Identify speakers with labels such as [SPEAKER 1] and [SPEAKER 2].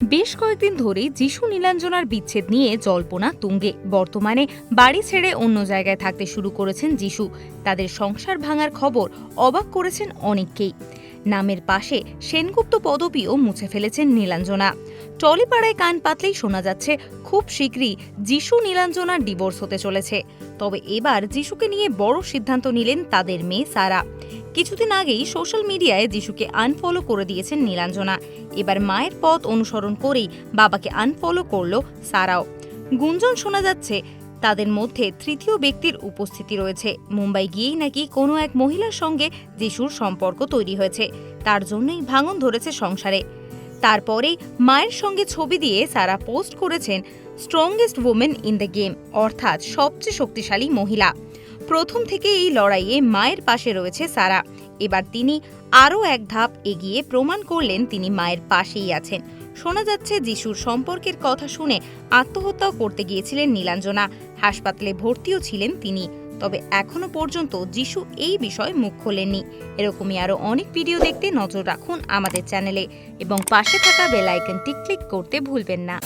[SPEAKER 1] বেশ কয়েকদিন ধরে যিশু নীলাঞ্জনার বিচ্ছেদ নিয়ে জল্পনা তুঙ্গে। বর্তমানে বাড়ি ছেড়ে অন্য জায়গায় থাকতে শুরু করেছেন যিশু। তাদের সংসার ভাঙার খবর অবাক করেছেন অনেককেই। নামের পাশে সেনগুপ্ত পদবিও মুছে ফেলেছেন নীলাঞ্জনা। টলিপাড়ায় কান পাতলেই শোনা যাচ্ছে, খুব শীঘ্রই যিশু নীলাঞ্জনার ডিভোর্স হতে চলেছে। তবে এবার যিশুকে নিয়ে বড় সিদ্ধান্ত নিলেন তাদের মেয়ে সারা। কিছুদিন আগেই সোশ্যাল মিডিয়ায় যিশুকে আনফলো করে দিয়েছেন নীলাঞ্জনা। এবার মায়ের পথ অনুসরণ করেই বাবাকে আনফলো করল সারাও। গুঞ্জন শোনা যাচ্ছে, তাদের মধ্যে তৃতীয় ব্যক্তির উপস্থিতি রয়েছে। মুম্বাই গিয়েই নাকি কোনো এক মহিলার সঙ্গে যিশুর সম্পর্ক তৈরি হয়েছে। তার জন্যই ভাঙন ধরেছে সংসারে। তারপরেই মায়ের সঙ্গে ছবি দিয়ে সারা পোস্ট করেছেন strongest women in the game অর্থাৎ সবচেয়ে শক্তিশালী মহিলা। প্রথম থেকে এই লড়াইয়ে মায়ের পাশে রয়েছে সারা। এবার তিনি আরও এক ধাপ এগিয়ে প্রমাণ করলেন তিনি মায়ের পাশেই আছেন। শোনা যাচ্ছে যিশুর সম্পর্কের কথা শুনে আত্মহত্যাও করতে গিয়েছিলেন নীলাঞ্জনা। হাসপাতালে ভর্তিও ছিলেন তিনি। তবে এখনও পর্যন্ত যিশু এই বিষয়ে মুখ খোলেননি। এরকমই আরও অনেক ভিডিও দেখতে নজর রাখুন আমাদের চ্যানেলে এবং পাশে থাকা বেল আইকনটি ক্লিক করতে ভুলবেন না।